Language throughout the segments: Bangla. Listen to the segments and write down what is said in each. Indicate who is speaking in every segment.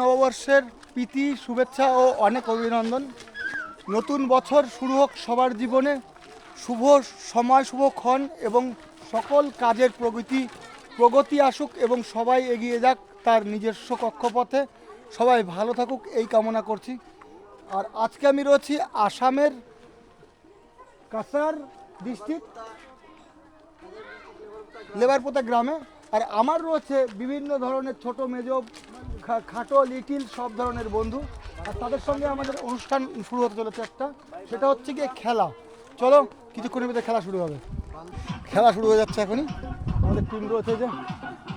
Speaker 1: নববর্ষের প্রীতি, শুভেচ্ছা ও অনেক অভিনন্দন। নতুন বছর শুরু হোক সবার জীবনে। শুভ সময় শুভক্ষণ এবং সকল কাজের প্রগতি প্রগতি আসুক এবং সবাই এগিয়ে যাক তার নিজস্ব কক্ষপথে। সবাই ভালো থাকুক, এই কামনা করছি। আর আজকে আমি রয়েছি আসামের কাসার ডিস্ট্রিক্ট, লেবারপোতা গ্রামে। আর আমার রয়েছে বিভিন্ন ধরনের ছোট মেজ খাটো লিটিল সব ধরনের বন্ধু। আর তাদের সঙ্গে আমাদের অনুষ্ঠান শুরু হতে চলেছে একটা। সেটা হচ্ছে গিয়ে খেলা। চলো কিছুক্ষণের মধ্যে খেলা শুরু হবে। খেলা শুরু হয়ে যাচ্ছে এখনই। আমাদের টিম রয়েছে যে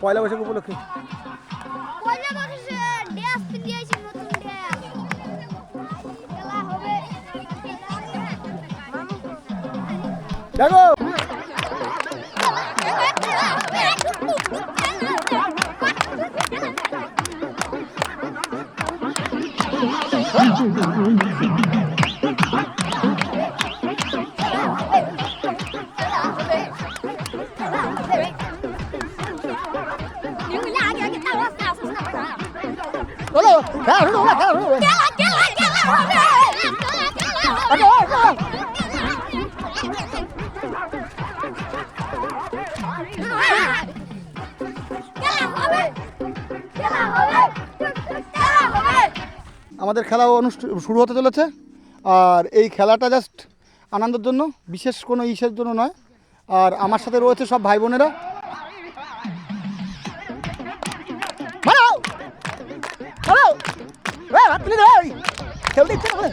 Speaker 1: পয়লা বৈশাখ উপলক্ষে।
Speaker 2: পয়লা বর্ষে ড্রেস পিন্দিয়েছি নতুন ড্রেস খেলা হবে
Speaker 1: দেখো চলো খেলা শুরু হবে খেলা শুরু হবে আমাদের খেলা অনুষ্ঠান শুরু হতে চলেছে আর এই খেলাটা জাস্ট আনন্দের জন্য বিশেষ কোনো ইসের জন্য নয় আর আমার সাথে রয়েছে সব ভাই বোনেরা খেলতে মারো!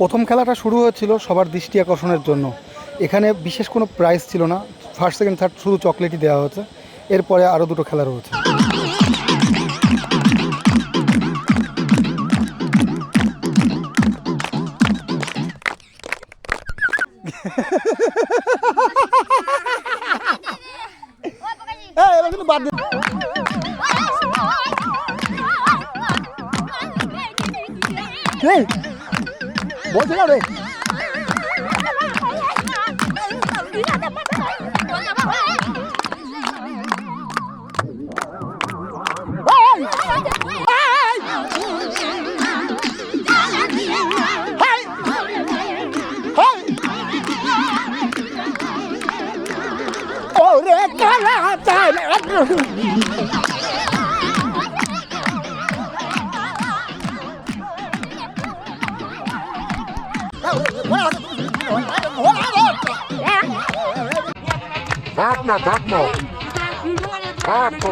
Speaker 1: প্রথম খেলাটা শুরু হয়েছিল সবার দৃষ্টি আকর্ষণের জন্য। এখানে বিশেষ কোনো প্রাইজ ছিল না। ফার্স্ট সেকেন্ড থার্ড শুধু চকলেটই দেওয়া হয়েছে। এরপরে আরও দুটো খেলা রয়েছে। বাদ দে। এই, বলছে না রে এই, এই। ওরে কালা চাল
Speaker 3: Takma, takma. Takma.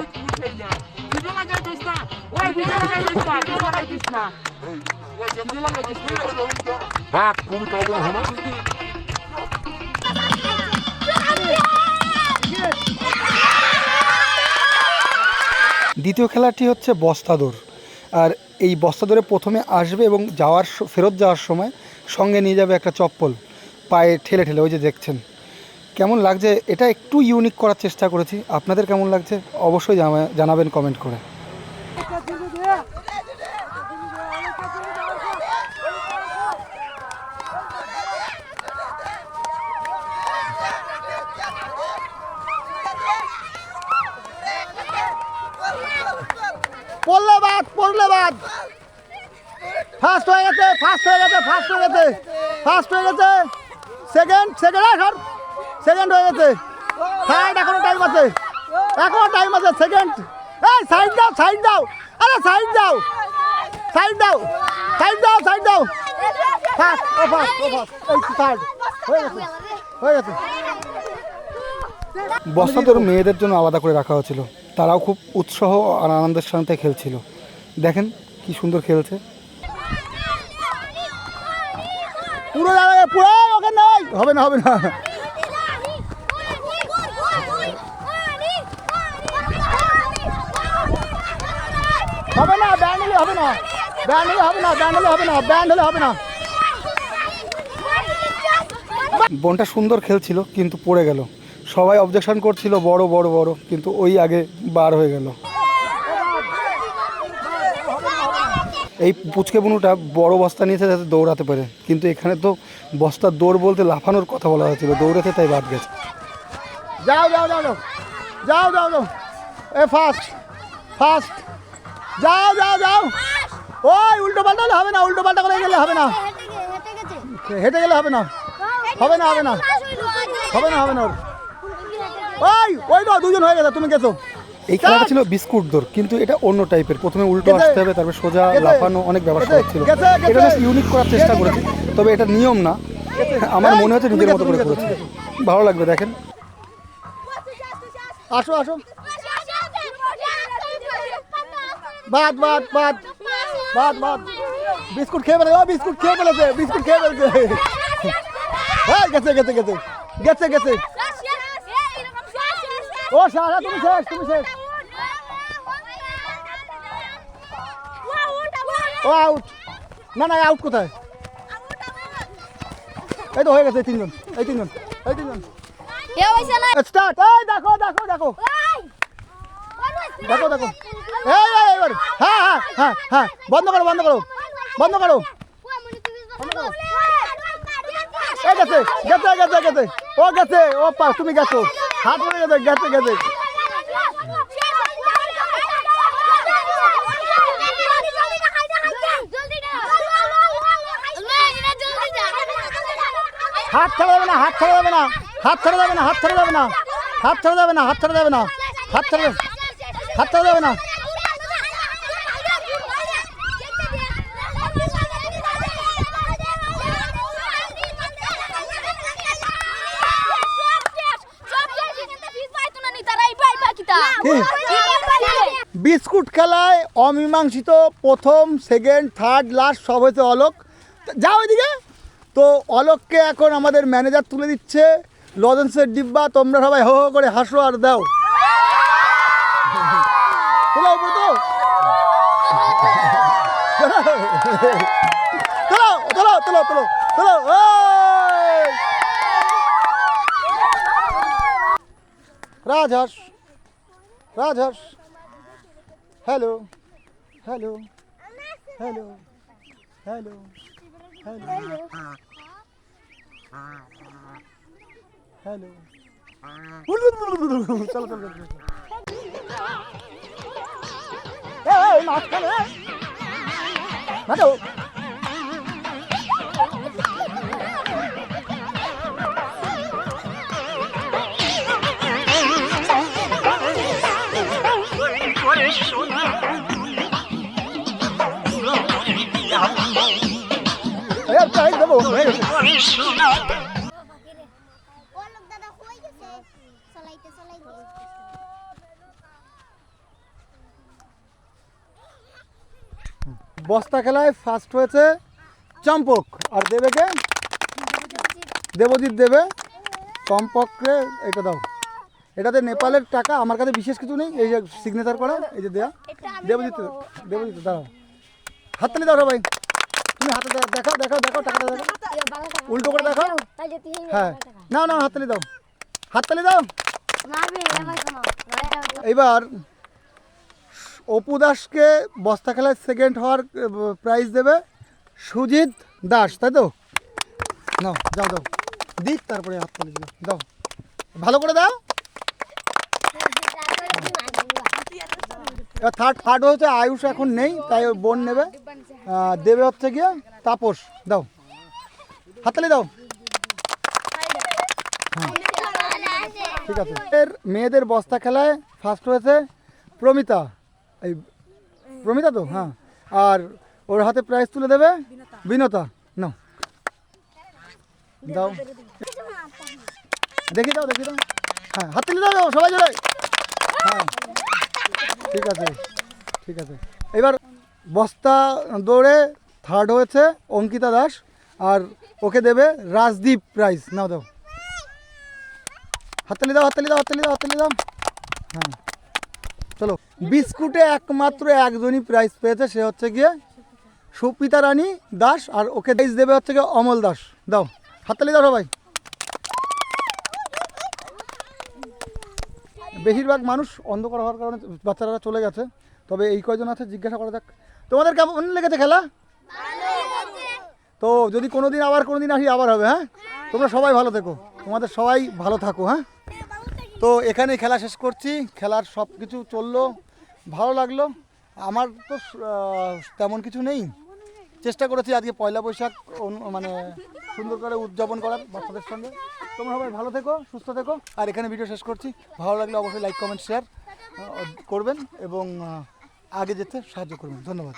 Speaker 3: Bunu kaldırın hemen.
Speaker 1: দ্বিতীয় খেলাটি হচ্ছে বস্তাদৌড় আর এই বস্তা ধরে প্রথমে আসবে এবং যাওয়ার ফেরত যাওয়ার সময় সঙ্গে নিয়ে যাবে একটা চপ্পল, পায়ে ঠেলে ঠেলে, ওই যে দেখছেন। কেমন লাগছে? এটা একটু ইউনিক করার চেষ্টা করেছি। আপনাদের কেমন লাগছে? অবশ্যই জানা- জানাবেন কমেন্ট করে। পড়লে বাদ পড়লে বাদ। ফার্স্ট হয়ে গেছে ফার্স্ট হয়ে গেছে ফার্স্ট হয়ে গেছে ফার্স্ট হয়ে গেছে। সেকেন্ড সেকেন্ড সর সেকেন্ড হয়ে গেছে। থার্ড এখনও টাইম আছে। এখনও টাইম আছে সেকেন্ড এই সাইড দাও সাইড দাও। আরে সাইড দাও। সাইড দাও। সাইড দাও সাইড দাও। ফার্স্ট ও ফার্স্ট ও ফার্স্ট এই থার্ড হয়ে গেছে। হয়ে গেছে। বস্তাদর মেয়েদের জন্য আলাদা করে রাখা হয়েছিল। তারাও খুব উৎসাহ আর আনন্দের সাথে খেলছিল। দেখেন কি সুন্দর খেলছে। পুরো জায়গায় পুরো ওকে নয়। হবে না হবে না। হবে না ব্যান্ড হলে হবে না। ব্যান্ড হলে হবে না ব্যান্ড হলে হবে না ব্যান্ড হলে হবে না। বোনটা সুন্দর খেলছিল কিন্তু পড়ে গেল। সবাই অবজেকশন করছিল বড় বড় বড় কিন্তু ওই আগে বার হয়ে গেল।
Speaker 4: এই পুচকে বুনুটা বড় বস্তা নিয়েছে যাতে দৌড়াতে পারে কিন্তু এখানে তো বস্তার দৌড় বলতে লাফানোর কথা বলা হয়েছিল দৌড়াতে তাই বাদ গেছে।
Speaker 1: যাও যাও যাও যাও যাও যাও যাও এ ফাস্ট ফাস্ট যাও যাও যাও ওই উল্টো পাল্টা হলে হবে না উল্টো পাল্টা করে গেলে হবে না।
Speaker 2: হেঁটে
Speaker 1: গেলে হবে না হবে না, হবে না। হবে না হবে না ওর। ওই ওই তো দুজন হয়ে গেছে তুমি গেছো।
Speaker 4: এই খেলাটা ছিল বিস্কুট দৌড় কিন্তু এটা অন্য টাইপের। প্রথমে উল্টো আসতে হবে তারপর সোজা। লাফানো অনেক
Speaker 1: গেছে,
Speaker 4: ছিল। এটা ইউনিক করার চেষ্টা করেছি তবে এটা নিয়ম না। আমার মনে হচ্ছে নিজের মতো করে করেছি। ভালো লাগবে দেখেন।
Speaker 1: আসো আসো। বাদ বাদ বাদ। বাদ বাদ। বিস্কুট খেয়ে ফেলে ও বিস্কুট খেয়ে ফেলেছে বিস্কুট খেয়ে ফেলেছে। হ্যাঁ গেছে গেছে গেছে। গেছে গেছে। ও সারা তুমি শেষ তুমি শেষ। ও আউট না না আউট কোথায়? এই তো হয়ে গেছে এই তিনজন এই তিনজন এই তিনজন। স্টার্ট এই দেখো দেখো দেখো। দেখো দেখো। এই এই হ্যাঁ হ্যাঁ হ্যাঁ হ্যাঁ। বন্ধ করো বন্ধ করো। বন্ধ করো। এই গেছে গেছে গেছে গেছে। ও গেছে, ও পা, তুমি গেছো। হাত পড়ে গেছে গেছে গেছে। হাত ছাড়া যাবে না, হাত ছাড়া যাবে না। হাত ছাড়া যাবে না, হাত ছাড়া যাবে না। হাত ছাড়া যাবে না, হাত ছাড়া যাবে না। হাত ছাড়া হাত ছাড়া যাবে না। বিস্কুট খেলায় অমীমাংসিত প্রথম সেকেন্ড থার্ড লাস্ট সব হয়েছে অলোক। তা যাও এদিকে। তো অলোককে এখন আমাদের ম্যানেজার তুলে দিচ্ছে। লজেন্সের ডিব্বা, তোমরা সবাই হো হো করে হাসো আর দাও। উপরে তো রাজহাঁস hello hello hello hello hello hello চলো বস্তা খেলায় ফার্স্ট হয়েছে চম্পক। আর দেবেকে দেবজিৎ দেবে। চম্পককে এটা দাও। এটাতে নেপালের টাকা আমার কাছে বিশেষ কিছু নেই। এই যে সিগনেচার করা এই যে দেয়া। দেবজিৎ দেবজিৎ দাঁড়াও। হাততালি দাও সবাই তুমি হাতে দেখাও দেখাও দেখাও টাকাটা দেখাও উল্টো করে দেখাও হ্যাঁ। না না হাততালি দাও। হাততালি দাও। এবার অপু দাসকে বস্তা খেলায় সেকেন্ড হওয়ার প্রাইজ দেবে সুজিত দাস তাই তো? নাও যাও দাও দিক তারপরে হাত তুলে দিও। দাও ভালো করে দাও। থার্ড থার্ড হচ্ছে আয়ুষ এখন নেই তাই বোন নেবে। দেবে হচ্ছে গিয়ে তাপস। দাও। হাততালি দাও। ঠিক আছে। এর মেয়েদের বস্তা খেলায় ফার্স্ট হয়েছে প্রমিতা। এই প্রমিতা তো? হ্যাঁ। আর ওর হাতে প্রাইজ তুলে দেবে বিনতা। নাও। দাও। দেখি দাও দেখি দাও। হ্যাঁ হাত তুলে দাও, সবাই জোরে। হ্যাঁ। ঠিক আছে। ঠিক আছে। এবার বস্তা দৌড়ে থার্ড হয়েছে অঙ্কিতা দাস আর ওকে দেবে রাজদীপ প্রাইজ নাও দাও। হাততালি দাও হাততালি দাও হাততালি দাও হাততালি দাও। হ্যাঁ। চলো। বিস্কুটে একমাত্র একজনই প্রাইজ পেয়েছে, সে হচ্ছে গিয়ে সুপিতা রানী দাস আর ওকে প্রাইজ দেবে হচ্ছে গিয়ে অমল দাস। দাও। হাততালি দাও সবাই। বেশিরভাগ মানুষ অন্ধকার হওয়ার কারণে বাচ্চারা চলে গেছে। তবে এই কয়জন আছে জিজ্ঞাসা করা যাক। তোমাদের কেমন লেগেছে খেলা? তো যদি কোনো দিন আবার কোনো দিন আসি, আবার হবে হ্যাঁ? তোমরা সবাই ভালো থেকো। তোমাদের সবাই ভালো থাকো হ্যাঁ? তো এখানে খেলা শেষ করছি। খেলার সব কিছু চলল। ভালো লাগল। আমার তো তেমন কিছু নেই। চেষ্টা করেছি আজকে পয়লা বৈশাখ মানে সুন্দর করে উদযাপন করার বাচ্চাদের সঙ্গে। তোমরা সবাই ভালো থেকো, সুস্থ থেকো। আর এখানে ভিডিও শেষ করছি। ভালো লাগলে অবশ্যই লাইক কমেন্ট শেয়ার করবেন এবং আগে যেতে সাহায্য করবেন। ধন্যবাদ।